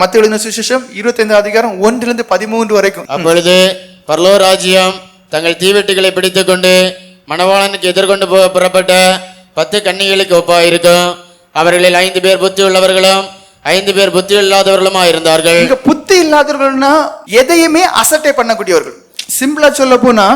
மத்திய எழுதின சுவிசேஷம் இருபத்தைந்து அதிகாரம் ஒன்றிலிருந்து பதிமூன்று வரைக்கும். அப்பொழுது பரலோ ராஜ்யம் தங்கள் தீவெட்டிகளை பிடித்துக்கொண்டு மணவாளனுக்கு எதிர்கொண்டு போக புறப்பட்ட பத்து கன்னிகளுக்கு ஒப்பாயிருக்கும். அவர்களில் ஐந்து பேர் புத்தி உள்ளவர்களும் ஐந்து பேர் புத்தி இல்லாதவர்களுமா இருந்தார்கள். இங்க புத்தி இல்லாதவர்கள்னா எதையுமே அசட்டை பண்ணக்கூடியவர்கள். சிம்பிளா சொல்ல போனா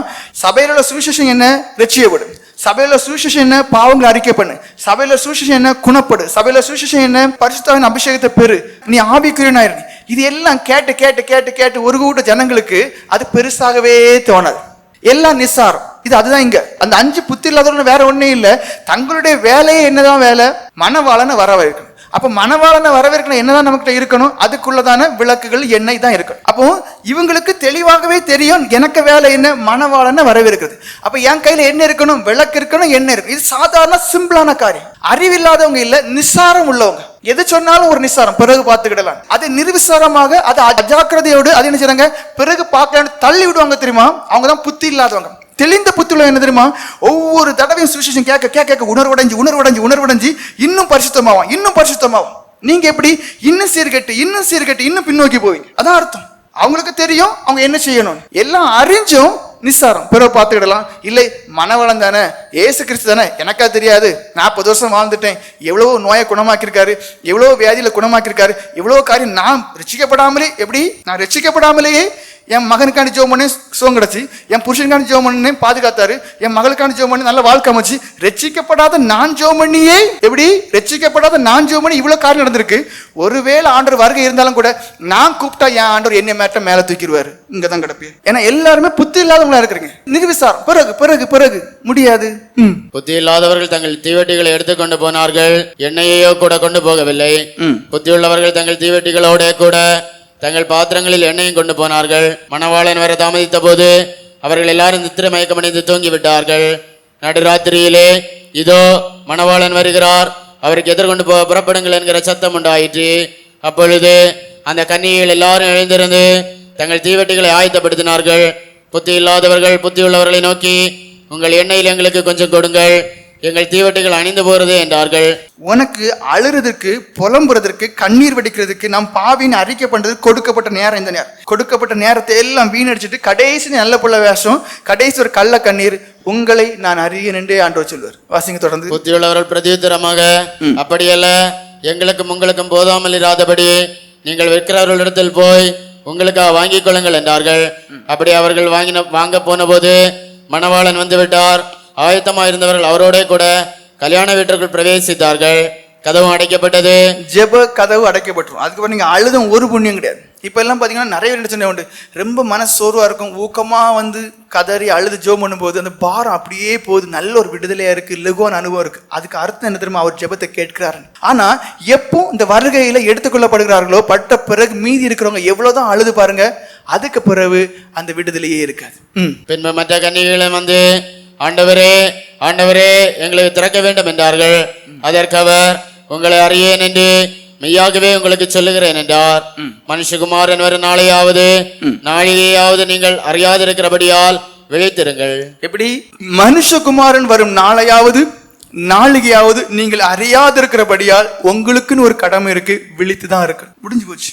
சபையில உள்ள சுவிசேஷம் என்ன? ரட்சியப்படு சபையில சுவிசேஷம் என்ன? பாவங்களை அறிக்கை பண்ணு. சபையில சுவிசேஷம் என்ன? குணப்படு. சபையில சுவிசேஷம் என்ன? பரிசுத்தாவின் அபிஷேகத்தை பெறு. நீ ஆவிக்குரியனாயிரு. இது எல்லாம் கேட்டு கேட்டு கேட்டு கேட்டு ஒரு கூட்ட ஜனங்களுக்கு அது பெருசாகவே தோணாது. எல்லாம் நிசாரம். இது அதுதான் இங்க. அந்த அஞ்சு புத்தி இல்லாதவங்க வேற ஒன்றும் இல்ல. தங்களுடைய வேலையே என்னதான் வேலை? மனவாளனை வரவேற்கணும் அப்போ மனவாளனை வரவேற்கணும் என்னதான் நம்மகிட்ட இருக்கணும் அதுக்குள்ளதான விளக்குகள் எண்ணெய் தான் இருக்கணும் அப்போ இவங்களுக்கு தெளிவாகவே தெரியும் எனக்கு வேலை என்ன மனவாளனை வரவேற்கிறது. அப்போ என் கையில் என்ன இருக்கணும் விளக்கு இருக்கணும் எண்ணெய் இருக்கணும். இது சாதாரண சிம்பிளான காரியம். அறிவில்லாதவங்க இல்லை நிசாரம் உள்ளவங்க. எது சொன்னாலும் ஒரு நிசாரம் பிறகு பார்த்துக்கிடலாம். அது நிர்விசாரமாக அது அஜாக்கிரதையோடு அது என்ன செய்றாங்க? பிறகு பார்க்கலான்னு தள்ளி விடுவாங்க தெரியுமா? அவங்க தான் புத்தி இல்லாதவங்க. தெளிந்த புத்தியுள்ள என்ன தெரியுமா? ஒவ்வொரு தடவையும் சுவிசேஷம் கேட்க கேட்க கேட்க உணர்வடைஞ்சு உணர்வடைஞ்சு உணர்வடைஞ்சு இன்னும் பரிசுத்தமாகும் இன்னும் பரிசுத்தமாகும் நீங்க எப்படி? இன்னும் சீர்கெட்டு இன்னும் சீர்கெட்டு இன்னும் பின்னோக்கி போவீங்க. அதான் அர்த்தம். அவங்களுக்கு தெரியும் அவங்க என்ன செய்யணும்? எல்லாம் அறிஞ்சும் நிஸ்சாரம். பிறகு பார்த்துக்கிடலாம். இல்லை மனவளம் தானே ஏசு கிறிஸ்து தானே எனக்கா தெரியாது. நாற்பது வருஷம் வாழ்ந்துட்டேன். எவ்வளவோ நோயை குணமாக்கியிருக்காரு. எவ்வளோ வியாதியில் குணமாக்கியிருக்காரு. எவ்வளோ காரியம் நான் ரசிக்கப்படாமலே எப்படி? நான் ரசிக்கப்படாமலேயே என் மகனுக்காண்டி ஜோம் பண்ணி சுகம் கிடச்சி என் புருஷனுக்காண்டி ஜோம் பண்ணி பாதுகாத்தாரு என் மகளுக்காண்டி ஜோம் பண்ணி நல்ல வாழ்க்கை அமைச்சு ரட்சிக்கப்படாத நான் ஜோம் பண்ணியே எப்படி? ரட்சிக்கப்படாத நான் ஜோம் பண்ணி இவ்வளவு காரியம் நடந்திருக்கு. ஒருவேளை ஆண்டவர் வருகை இருந்தாலும் கூட நான் கூப்பிட்டா என் ஆண்டவர் என்னை மேட்ட மேல தூக்கிடுவாரு. இங்க தான் கிடப்பேன் ஏன்னா எல்லாருமே புத்தி இல்லாதவங்களா இருக்கிறீங்க. நிர்விசாரம் பிறகு பிறகு பிறகு. முடியாது. புத்தி இல்லாதவர்கள் தங்கள் தீவெட்டிகளை எடுத்துக்கொண்டு போனார்கள். எண்ணெயையோ கூட கொண்டு போகவில்லை. புத்தியுள்ளவர்கள் தங்கள் தீவெட்டிகளோட கூட தங்கள் பாத்திரங்களில் எண்ணெயும் கொண்டு போனார்கள். மணவாளன் வர தாமதித்த போது அவர்கள் எல்லாரும் நித்திர மயக்கமடைந்து தூங்கி விட்டார்கள் நடுராத்திரியிலே இதோ மணவாளன் வருகிறார். அவருக்கு எதிர்கொண்டு போ புறப்படுங்கள் என்கிற சத்தம் உண்டாயிற்று. அப்பொழுது அந்த கன்னியில் எல்லாரும் எழுந்திருந்து தங்கள் தீவெட்டிகளை ஆயத்தப்படுத்தினார்கள். புத்தி இல்லாதவர்கள் புத்தியுள்ளவர்களை நோக்கி உங்கள் எண்ணெயில் எங்களுக்கு கொஞ்சம் கொடுங்கள். எங்கள் தீவெட்டிகள் அணிந்து போறது என்றார்கள். உனக்கு அழுறதுக்கு புலம்புறதற்கு கண்ணீர் வடிக்கிறதுக்கு நம் பாவின்னு அறிக்கை பண்றது கொடுக்கப்பட்ட நேரம் இந்த நேரம். கொடுக்கப்பட்ட நேரத்தை எல்லாம் வீணடிச்சிட்டு கடைசி நல்ல புள்ள வேஷம் கடைசி ஒரு கள்ள கண்ணீர் உங்களை நான் அறிய நின்றே ஆண்டவர் சொல்வார். வாசிங்க தொடர்ந்து. புத்தியுள்ளவர்கள் பிரதியுத்தரமாக அப்படியல்ல எங்களுக்கும் உங்களுக்கும் போதாமல் இராதபடி நீங்கள் விற்கிறவர்களிடத்தில் போய் உங்களுக்காக வாங்கிக் கொள்ளுங்கள் என்றார்கள். அப்படி அவர்கள் வாங்கின வாங்க போன போது மணவாளன் வந்து விட்டார் ஆயத்தமாயிருந்தவர்கள் அவரோடே கூட கல்யாண வீட்டிற்குள் பிரவேசித்தார்கள். கதவும் அடைக்கப்பட்டது. ஜெப கதவு அடைக்கப்பட்டுரும் அதுக்கப்புறம் நீங்க அழுதும் ஒரு புண்ணியம் கிடையாது. இப்ப எல்லாம் பாத்தீங்கன்னா நிறைய பேர் சொன்ன உண்டு ரொம்ப மனசு சோர்வா இருக்கும். ஊக்கமா வந்து கதறி அழுது ஜோம் பண்ணும்போது அந்த பாரம் அப்படியே போகுது. நல்ல ஒரு விடுதலையா இருக்கு லகுவான அனுபவம் இருக்கு. அதுக்கு அர்த்தம் என்ன தெரியுமா? அவர் ஜெபத்தை கேட்கிறாரு ஆனா எப்போ இந்த வருகையில எடுத்துக்கொள்ளப்படுகிறார்களோ பட்ட பிறகு மீதி இருக்கிறவங்க எவ்வளவுதான் அழுது பாருங்க அதுக்கு பிறகு அந்த விடுதலையே இருக்காது. ம். பின்பு மற்ற கன்னிகளும் வந்து ஆண்டவரே ஆண்டவரே எங்களுக்கு திறக்க வேண்டும் என்றார்கள். அதற்கு அவர் உங்களை அறியேன் என்று மெய்யாகவே உங்களுக்கு சொல்லுகிறேன் என்றார். மனுஷகுமாரன் வரும் நாளையாவது நாளிலேயாவது நீங்கள் அறியாதிருக்கிறபடியால் விழித்திருங்கள். எப்படி? மனுஷகுமாரன் வரும் நாளையாவது நாளிகையாவது நீங்கள் அறியாதிருக்கிறபடியால் உங்களுக்குன்னு ஒரு கடமை இருக்கு விழித்து தான் இருக்கு. முடிஞ்சு போச்சு.